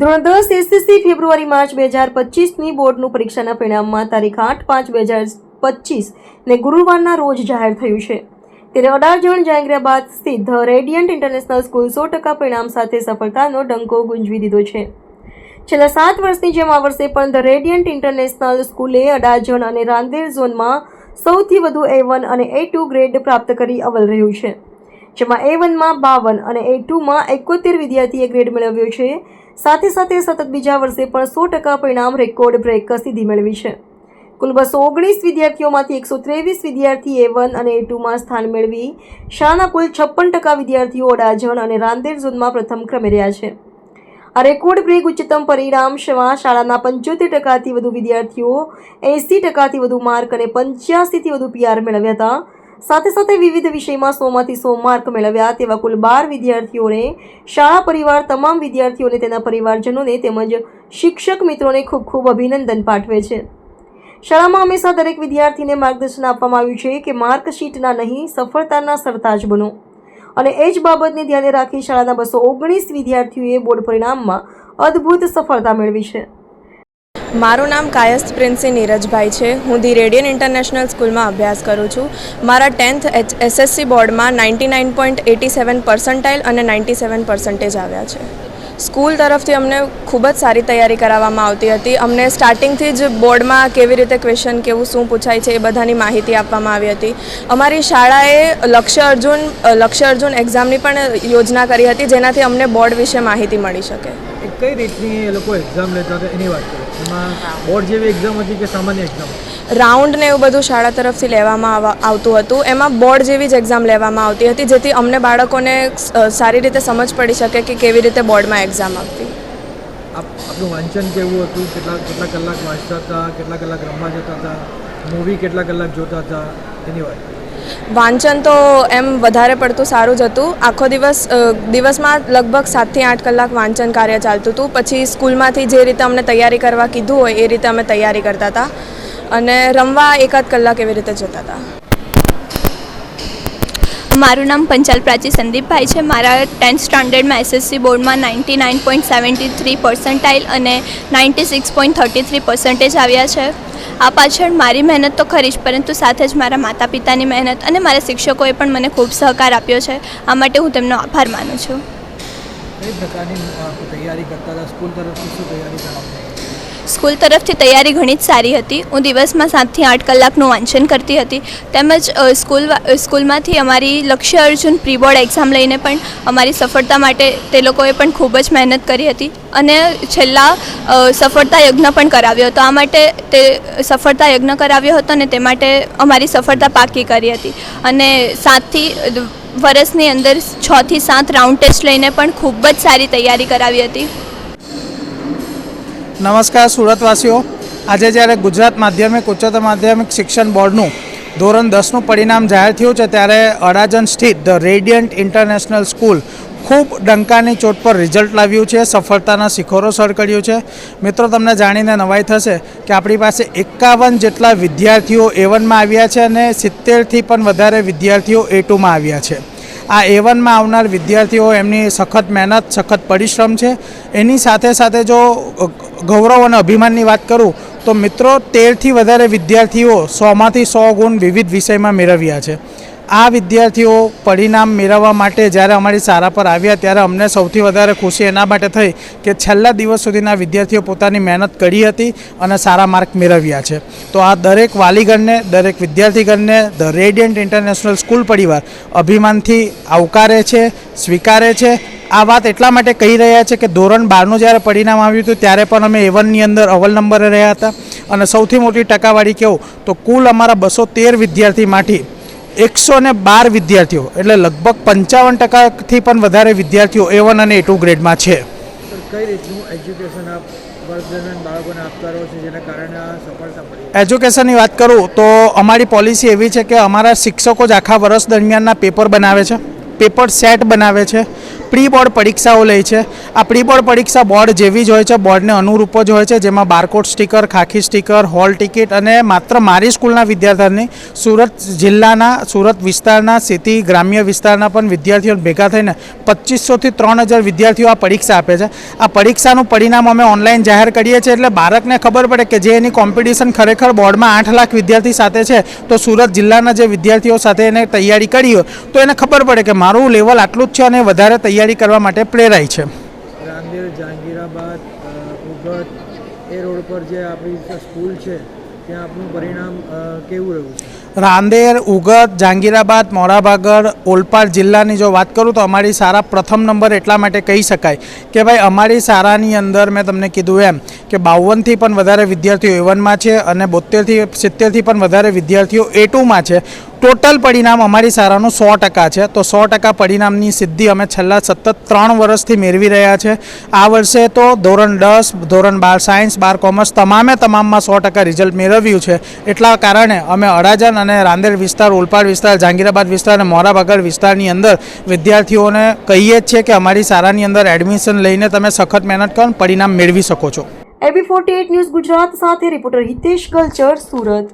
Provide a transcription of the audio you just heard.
ધોરણ દસ એસએસસી ફેબ્રુઆરી, માર્ચ બે હજાર પચીસની બોર્ડનું પરીક્ષાના પરિણામમાં તારીખ આઠ પાંચ બે હજાર પચીસ ને ગુરુવારના રોજ જાહેર થયું છે. ત્યારે અડાજણ જાહેરાબાદ સ્થિત ધ રેડિયન્ટ ઇન્ટરનેશનલ સ્કૂલ સો ટકા પરિણામ સાથે સફળતાનો ડંકો ગુંજવી દીધો છે. છેલ્લા સાત વર્ષની જેમ આ વર્ષે પણ ધ રેડિયન્ટ ઇન્ટરનેશનલ સ્કૂલે અડાજણ અને રાંદેર ઝોનમાં સૌથી વધુ એ વન અને એ ટુ ગ્રેડ પ્રાપ્ત કરી અવલ રહ્યું છે. જેમાં એ વનમાં બાવન અને એ ટુમાં એકોતેર વિદ્યાર્થીએ ગ્રેડ મેળવ્યો છે. સાથે સાથે સતત બીજા વર્ષે પણ સો ટકા પરિણામ રેકોર્ડ બ્રેક સિદ્ધિ મેળવી છે. કુલ બસો ઓગણીસ વિદ્યાર્થીઓમાંથી એકસો ત્રેવીસ વિદ્યાર્થી એ વન અને એ ટુમાં સ્થાન મેળવી શાળાના કુલ છપ્પન ટકા વિદ્યાર્થીઓ અડાજણ અને રાંદેર ઝોનમાં પ્રથમ ક્રમે રહ્યા છે. આ રેકોર્ડ બ્રેક ઉચ્ચતમ પરિણામ શાળાના પંચોતેર ટકાથી વધુ વિદ્યાર્થીઓ, એંસી ટકાથી વધુ માર્ક અને પંચ્યાસીથી વધુ પીઆર મેળવ્યા હતા. સાથે સાથે વિવિધ વિષયમાં સોમાંથી સો માર્ક મેળવ્યા તેવા કુલ બાર વિદ્યાર્થીઓને શાળા પરિવાર તમામ વિદ્યાર્થીઓને તેના પરિવારજનોને તેમજ શિક્ષક મિત્રોને ખૂબ ખૂબ અભિનંદન પાઠવે છે. શાળામાં હંમેશા દરેક વિદ્યાર્થીને માર્ગદર્શન આપવામાં આવ્યું છે કે માર્કશીટના નહીં, સફળતાના સરતાજ બનો. અને એ જ બાબતને ધ્યાને રાખી શાળાના બસો ઓગણીસ વિદ્યાર્થીઓએ બોર્ડ પરિણામમાં અદ્ભુત સફળતા મેળવી છે. મારું નામ કાયસ્થ પ્રિન્સી નીરજભાઈ છે. હું ધી રેડિયન ઇન્ટરનેશનલ સ્કૂલમાં અભ્યાસ કરું છું. મારા ટેન્થ એસએસસી બોર્ડમાં ninety nine point eighty seven percentile અને નાઇન્ટી સેવન પર્સન્ટેજ આવ્યા છે. સ્કૂલ તરફથી અમને ખૂબ જ સારી તૈયારી કરાવવામાં આવતી હતી. અમને સ્ટાર્ટિંગથી જ બોર્ડમાં કેવી રીતે ક્વેશ્ચન કેવું, શું પૂછાય છે એ બધાની માહિતી આપવામાં આવી હતી. અમારી શાળાએ લક્ષ્ય અર્જુન લક્ષ્ય અર્જુન એક્ઝામની પણ યોજના કરી હતી જેનાથી અમને બોર્ડ વિશે માહિતી મળી શકે. કઈ રીતની એ લોકો એક્ઝામ લેતા હતા? એની વાત કરો. એમાં બોર્ડ જેવી એક્ઝામ હતી કે સામાન્ય એક્ઝામ રાઉન્ડ ને એવું બધું શાળા તરફથી લેવામાં આવતું હતું. એમાં બોર્ડ જેવી જ એક્ઝામ લેવામાં આવતી હતી જેથી અમને બાળકોને સારી રીતે સમજ પડી શકે કે કેવી રીતે બોર્ડમાં એક્ઝામ આપવી. આપ આપણું વાંચન કેવું હતું? કેટલા કેટલા કલાક વાંચતા હતા? કેટલા કલાક રમવા જતા હતા? મૂવી કેટલા કલાક જોતા હતા? એની વાત વાંચન તો એમ વધારે પડતું સારું જ હતું. આખો દિવસ દિવસમાં લગભગ સાતથી આઠ કલાક વાંચન કાર્ય ચાલતું હતું. પછી સ્કૂલમાંથી જે રીતે અમને તૈયારી કરવા કીધું હોય એ રીતે અમે તૈયારી કરતા હતા. અને રમવા એકાદ કલાક એવી રીતે જતા હતા. મારું નામ પંચાલ પ્રાચી સંદીપભાઈ છે. મારા ટેન્થ સ્ટાન્ડર્ડમાં એસએસસી બોર્ડમાં ninety nine point seventy three percentile અને ninety six point thirty three percentage આવ્યા છે. આ પાછળ મારી મહેનત તો ખરી જ, પરંતુ સાથે જ મારા માતા પિતાની મહેનત અને મારા શિક્ષકોએ પણ મને ખૂબ સહકાર આપ્યો છે. આ માટે હું તેમનો આભાર માનું છું. કઈ પ્રકારની તૈયારી કરતા હતા? સ્કૂલ તરફથી શું તૈયારી કરાવતા સ્કૂલ તરફથી તૈયારી ઘણી જ સારી હતી. હું દિવસમાં સાતથી આઠ કલાકનું વાંચન કરતી હતી. તેમજ સ્કૂલ સ્કૂલમાંથી અમારી લક્ષ્ય અર્જુન પ્રી બોર્ડ એક્ઝામ લઈને પણ અમારી સફળતા માટે તે લોકોએ પણ ખૂબ જ મહેનત કરી હતી અને છેલ્લા સફળતા યજ્ઞ પણ કરાવ્યો હતો. આ માટે તે સફળતા યજ્ઞ કરાવ્યો હતો અને તે માટે અમારી સફળતા પાકી કરી હતી. અને સાતથી વર્ષની અંદર છથી સાત રાઉન્ડ ટેસ્ટ લઈને પણ ખૂબ જ સારી તૈયારી કરાવી હતી. નમસ્કાર સુરતવાસીઓ. આજે જ્યારે ગુજરાત માધ્યમિક, ઉચ્ચતર માધ્યમિક શિક્ષણ બોર્ડનું ધોરણ દસનું પરિણામ જાહેર થયું છે, ત્યારે અડાજન સ્થિત ધ રેડિયન્ટ ઇન્ટરનેશનલ સ્કૂલ ખૂબ ડંકાની ચોટ પર રિઝલ્ટ લાવ્યું છે, સફળતાના શિખરો સર કર્યું છે. મિત્રો, તમને જાણીને નવાઈ થશે કે આપણી પાસે એકાવન જેટલા વિદ્યાર્થીઓ એ વનમાં આવ્યા છે અને સિત્તેરથી પણ વધારે વિદ્યાર્થીઓ એ ટુમાં આવ્યા છે. આ એ વનમાં આવનાર વિદ્યાર્થીઓ એમની સખત મહેનત, સખત પરિશ્રમ છે. એની સાથે સાથે જો ગૌરવ અને અભિમાનની વાત કરું, તો મિત્રો તેરથી વધારે વિદ્યાર્થીઓ સોમાંથી સો ગુણ વિવિધ વિષયમાં મેળવ્યા છે. આ વિદ્યાર્થીઓ પરિણામ મેળવવા માટે જ્યારે અમારી શાળા પર આવ્યા ત્યારે અમને સૌથી વધારે ખુશી એના માટે થઈ કે છેલ્લા દિવસ સુધીના વિદ્યાર્થીઓ પોતાની મહેનત કરી હતી અને સારા માર્ક મેળવ્યા છે. તો આ દરેક વાલીગણને, દરેક વિદ્યાર્થીગણને, ધ રેડિયન્ટ ઇન્ટરનેશનલ સ્કૂલ પરિવાર અભિમાનથી આવકારે છે, સ્વીકારે છે આ વાત એટલા માટે કહી રહ્યા છે કે ધોરણ બારનું જ્યારે પરિણામ આવ્યું હતું ત્યારે પણ અમે એવનની અંદર અવલ નંબરે રહ્યા હતા. અને સૌથી મોટી ટકાવારી કહું તો કુલ અમારા બસો તેર વિદ્યાર્થીમાંથી એકસો ને બાર વિદ્યાર્થીઓ એટલે લગભગ પંચાવન ટકાથી પણ વધારે વિદ્યાર્થીઓ એ વન અને એ ટુ ગ્રેડમાં છે. કઈ રીતનું એજ્યુકેશન આપ એજ્યુકેશનની વાત કરું તો અમારી પોલિસી એવી છે કે અમારા શિક્ષકો જ આખા વર્ષ દરમિયાનના પેપર બનાવે છે પેપર સેટ બનાવે છે પ્રી બોર્ડ પરીક્ષાઓ લે છે. આ પ્રી બોર્ડ પરીક્ષા બોર્ડ જેવી જ હોય છે. બોર્ડને અનુરૂપ જ હોય છે, જેમાં બારકોડ સ્ટીકર, ખાખી સ્ટીકર, હોલ ટિકિટ અને માત્ર મારી સ્કૂલના વિદ્યાર્થીઓની સુરત જિલ્લાના, સુરત વિસ્તારના, સિટી ગ્રામ્ય વિસ્તારના પણ વિદ્યાર્થીઓ ભેગા થઈને પચીસોથી ત્રણ હજાર વિદ્યાર્થીઓ આ પરીક્ષા આપે છે. આ પરીક્ષાનું પરિણામ અમે ઓનલાઈન જાહેર કરીએ છીએ, એટલે બાળકને ખબર પડે કે જે એની કોમ્પિટિશન ખરેખર બોર્ડમાં આઠ લાખ વિદ્યાર્થી સાથે છે, તો સુરત જિલ્લાના જે વિદ્યાર્થીઓ સાથે એને તૈયારી કરી હોય, તો એને ખબર પડે કે મારું લેવલ આટલું જ છે અને વધારે તૈયારી કરવા માટે પ્રેરાય છે. રાંદેર જહાંગીરાબાદ ઉગત એ રોડ પર જે આપણી સ્કૂલ છે ત્યાં આપણું પરિણામ કેવું રહ્યું છે? રાંદેર ઉગત જહાંગીરાબાદ મોરાભાગર ઓલપાડ જિલ્લાની જો વાત કરું તો અમારી શાળા પ્રથમ નંબર એટલા માટે કહી શકાય કે ભાઈ અમારી શાળાની અંદર મેં તમને કીધું એમ કે બાવનથી પણ વધારે વિદ્યાર્થીઓ એ વનમાં છે અને બોતેરથી સિત્તેરથી પણ વધારે વિદ્યાર્થીઓ એ ટુમાં છે. ટોટલ પરિણામ અમારી શાળાનું સો ટકા છે. તો સો ટકા પરિણામની સિદ્ધિ અમે છેલ્લા સતત ત્રણ વર્ષથી મેળવી રહ્યા છે. આ વર્ષે તો ધોરણ દસ, ધોરણ બાર સાયન્સ, બાર કોમર્સ તમામે તમામમાં સો ટકા રિઝલ્ટ મેળવ્યું છે. એટલા કારણે અમે અડાજણ અને રાંદેર વિસ્તાર, ઓલપાડ વિસ્તાર જહાંગીરાબાદ વિસ્તાર અને મોરાભાગળ વિસ્તારની અંદર વિદ્યાર્થીઓને કહીએ જ છીએ કે અમારી શાળાની અંદર એડમિશન લઈને તમે સખત મહેનત કરો પરિણામ મેળવી શકો છો. એબી ફોર્ટી ન્યૂઝ ગુજરાત સાથે રિપોર્ટર હિતેશ ગલચર, સુરત.